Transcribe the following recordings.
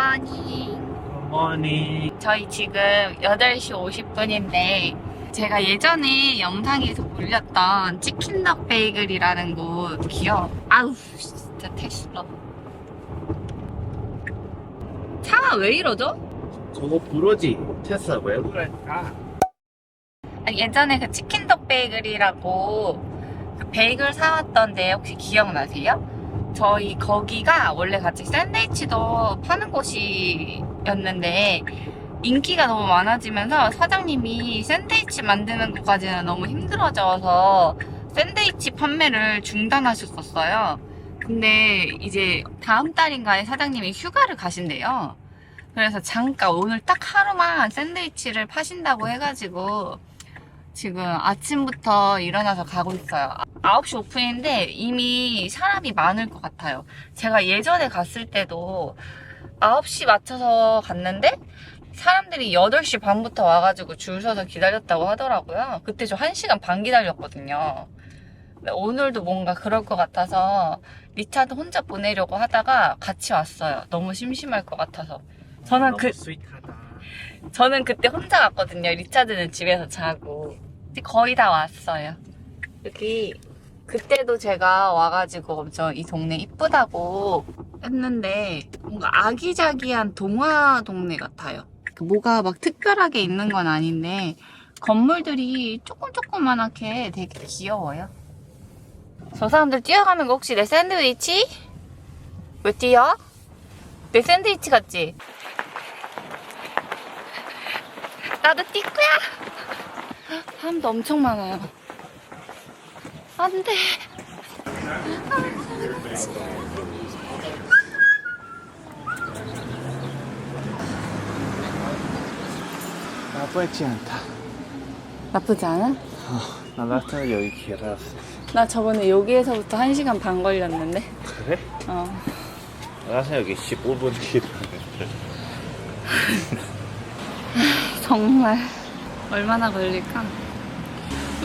굿모닝. 굿모닝. 저희 지금 8시 50분인데 제가 예전에 영상에서 올렸던 치킨덕 베이글이라는 곳 기억 아우 진짜 테슬라 차가 왜 이러죠? 저거 부러지. 테슬라 왜 그럴까? 아니, 예전에 그 치킨덕 베이글이라고 그 베이글 사왔던데 혹시 기억나세요? 저희 거기가 원래 같이 샌드위치도 파는 곳이었는데 인기가 너무 많아지면서 사장님이 샌드위치 만드는 것까지는 너무 힘들어져서 샌드위치 판매를 중단하셨었어요. 근데 이제 다음 달인가에 사장님이 휴가를 가신대요. 그래서 잠깐 오늘 딱 하루만 샌드위치를 파신다고 해가지고 지금 아침부터 일어나서 가고 있어요. 9시 오픈인데 이미 사람이 많을 것 같아요. 제가 예전에 갔을 때도 9시 맞춰서 갔는데 사람들이 8시 반부터 와가지고 줄 서서 기다렸다고 하더라고요. 그때 저 1시간 반 기다렸거든요. 오늘도 뭔가 그럴 것 같아서 리차드 혼자 보내려고 하다가 같이 왔어요. 너무 심심할 것 같아서. 저는 그, 스윗하다. 저는 그때 혼자 갔거든요. 리차드는 집에서 자고. 거의 다 왔어요. 여기, 그때도 제가 와가지고 엄청 이 동네 이쁘다고 했는데, 뭔가 아기자기한 동화 동네 같아요. 그 뭐가 막 특별하게 있는 건 아닌데, 건물들이 조금 조그만하게 되게 귀여워요. 저 사람들 뛰어가는 거 혹시 내 샌드위치? 왜 뛰어? 내 샌드위치 같지? 나도 뛸 거야. 사람도 엄청 많아요. 안 돼. 나쁘지 않다. 나쁘지 않아? 나 나한테 여기 길었어. 나 저번에 여기에서부터 1시간 반 걸렸는데. 그래? 어. 나한테 여기 15분 길었는데. 정말 얼마나 걸릴까?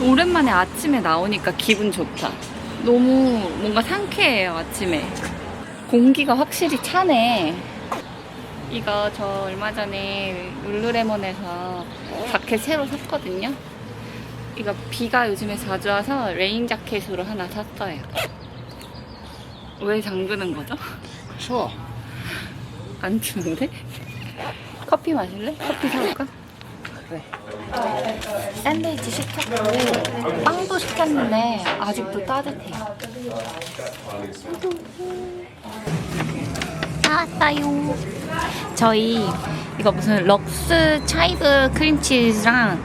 오랜만에 아침에 나오니까 기분 좋다. 너무 뭔가 상쾌해요, 아침에. 공기가 확실히 차네. 이거 저 얼마 전에 룰루레몬에서 자켓 새로 샀거든요. 이거 비가 요즘에 자주 와서 레인 자켓으로 하나 샀어요. 왜 잠그는 거죠? 추워. 안 추운데? 커피 마실래? 커피 사올까? 그래. 샌드위치 시켰고 빵도 시켰는데 아직도 따뜻해요. 나왔어요. 저희 이거 무슨 럭스 차이브 크림치즈랑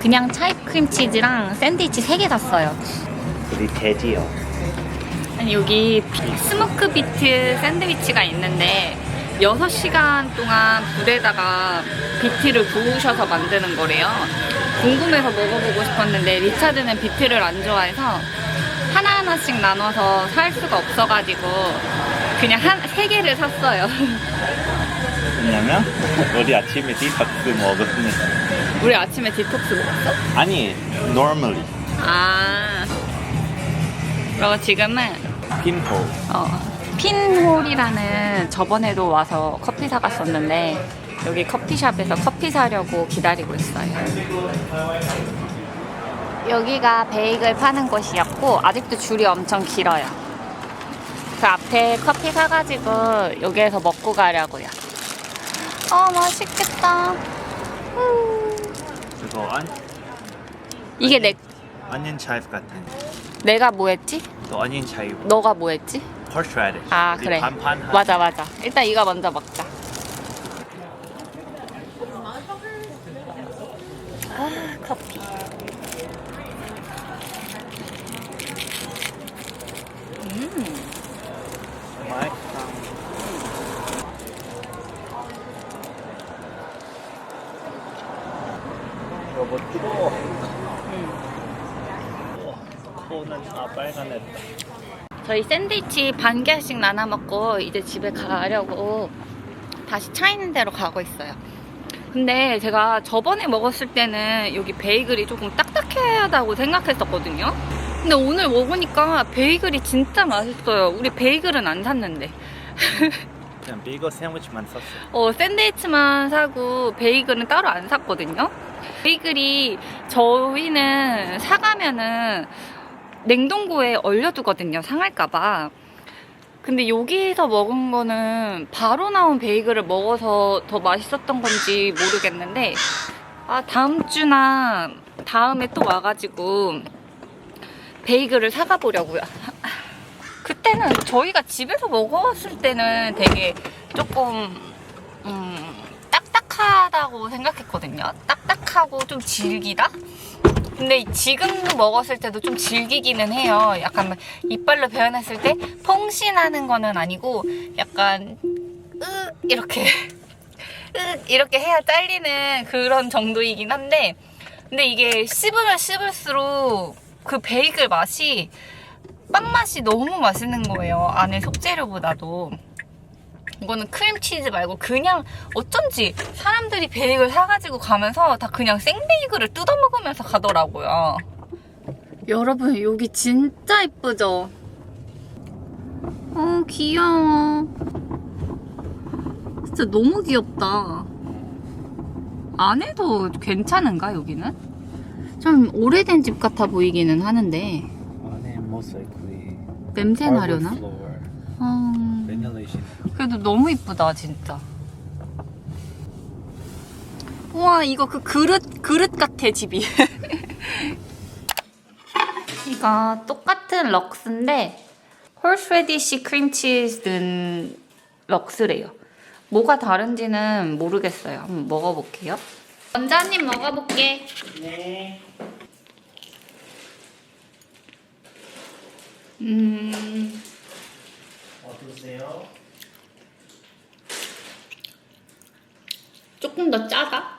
그냥 차이브 크림치즈랑 샌드위치 3개 샀어요. 우리 돼지요. 아니 여기 비- 스모크 비트 샌드위치가 있는데 6시간 동안 불에다가 비트를 구우셔서 만드는 거래요. 궁금해서 먹어보고 싶었는데 리차드는 비트를 안 좋아해서 하나하나씩 나눠서 살 수가 없어가지고 그냥 한, 세 개를 샀어요. 왜냐면 우리 아침에 디박스 먹었으니까. 우리 아침에 디톡스 먹었어? 아니, normally. 아. 그리고 지금은 핀홀. 어, 핀홀이라는 저번에도 와서 커피 사갔었는데 여기 커피숍에서 커피 사려고 기다리고 있어요. 여기가 베이글 파는 곳이었고 아직도 줄이 엄청 길어요. 그 앞에 커피 사가지고 여기에서 먹고 가려고요. 어 맛있겠다. 음. 그거 안, 이게 내 onion chive 같은. 내가 뭐 했지? 또 onion chive. 너가 뭐 했지? Horseradish. 아 우리 그래 반반 한. 맞아 맞아 일단 이거 먼저 먹자 아 커피 음 맛있다. 이거 뭐 뜨거워. 음. 코는 다 빨간했다. 저희 샌드위치 반 개씩 나눠 먹고 이제 집에 가려고 다시 차 있는 데로 가고 있어요. 근데 제가 저번에 먹었을 때는 여기 베이글이 조금 딱딱하다고 생각했었거든요. 근데 오늘 먹으니까 베이글이 진짜 맛있어요. 우리 베이글은 안 샀는데. 그냥 비거 샌드위치만 샀어. 어, 샌드위치만 사고 베이글은 따로 안 샀거든요. 베이글이 저희는 사가면은 냉동고에 얼려두거든요. 상할까봐. 근데 여기서 먹은 거는 바로 나온 베이글을 먹어서 더 맛있었던 건지 모르겠는데, 아, 다음 주나 다음에 또 와가지고 베이글을 사가 보려고요. 그때는 저희가 집에서 먹었을 때는 되게 조금 음, 딱딱하다고 생각했거든요. 딱딱하고 좀 질기다? 근데 지금 먹었을 때도 좀 질기기는 해요. 약간 이빨로 표현했을 때 퐁신하는 거는 아니고 약간 으 이렇게 으 이렇게 해야 잘리는 그런 정도이긴 한데 근데 이게 씹으면 씹을수록 그 베이글 맛이 빵 맛이 너무 맛있는 거예요. 안에 속재료보다도. 이거는 크림치즈 말고 그냥 어쩐지 사람들이 베이글 사가지고 가면서 다 그냥 생베이글을 뜯어먹으면서 가더라고요. 여러분 여기 진짜 이쁘죠? 어 귀여워. 진짜 너무 귀엽다. 안에도 괜찮은가 여기는? 좀 오래된 집 같아 보이기는 하는데 안에 모사이크리. 냄새 나려나? 플로어. 그래도 너무 이쁘다 진짜. 우와 이거 그 그릇 그릇 같아 집이. 이거 똑같은 럭스인데 홀스레디시 크림치즈 든 럭스래요. 뭐가 다른지는 모르겠어요. 한번 먹어볼게요. 원장님 먹어볼게. 네. 음. 어떠세요? 조금 더 짜다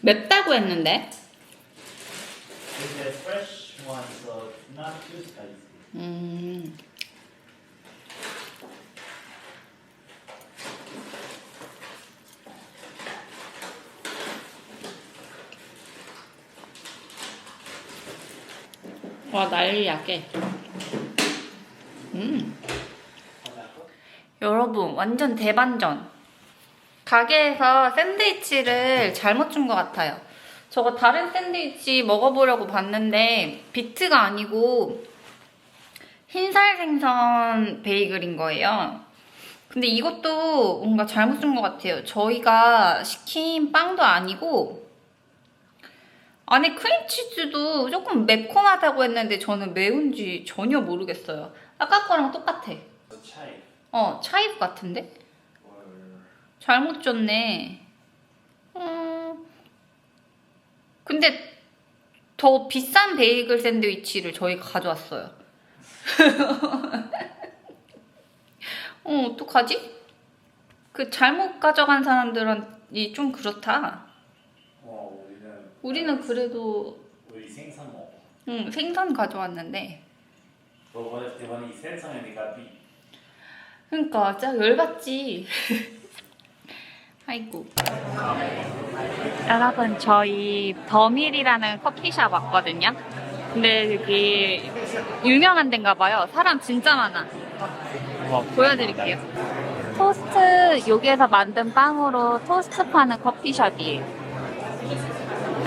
맵다고 했는데. 음. 와 난리야 깨. 음. 여러분 완전 대반전. 가게에서 샌드위치를 잘못 준 것 같아요. 저거 다른 샌드위치 먹어보려고 봤는데 비트가 아니고 흰살 생선 베이글인 거예요. 근데 이것도 뭔가 잘못 준 것 같아요. 저희가 시킨 빵도 아니고 안에 크림치즈도 조금 매콤하다고 했는데 저는 매운지 전혀 모르겠어요. 아까 거랑 똑같아. 차이. 어, 차이브 같은데? 잘못 줬네. 음, 근데 더 비싼 베이글 샌드위치를 저희가 가져왔어요. 어, 어떡하지? 그 잘못 가져간 사람들은 좀 그렇다. 어, 우리는 우리는 그래도 우리 생선 먹어. 응, 생선 가져왔는데. 그러니까 진짜 열받지. 아이고. 여러분 저희 더밀이라는 커피숍 왔거든요. 근데 여기 유명한 데인가 봐요. 사람 진짜 많아. 보여드릴게요. 토스트 여기에서 만든 빵으로 토스트 파는 커피숍이에요.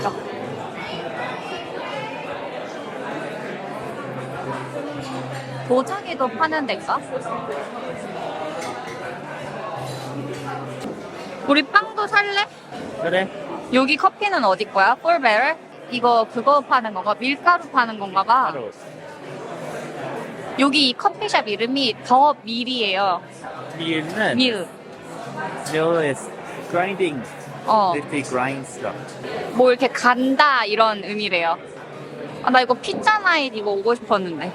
이렇게. 도자기도 파는 데인가? 우리 빵도 살래? 그래. 여기 커피는 어디 거야? 폴베럴? 이거 그거 파는 건가? 밀가루 파는 건가 봐. 바로. 여기 이 커피숍 이름이 더 밀이에요. 밀은 밀. mill is grinding. 어. They grind stuff. 뭐 이렇게 간다 이런 의미래요. 아, 나 이거 피자 나잇 이거 오고 싶었는데.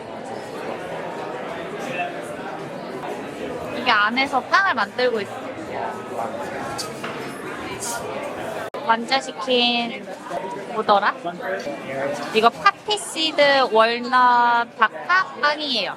이게 안에서 빵을 만들고 있어. 완자시킨 뭐더라? 이거 파티시드 월넛 바카 빵이에요.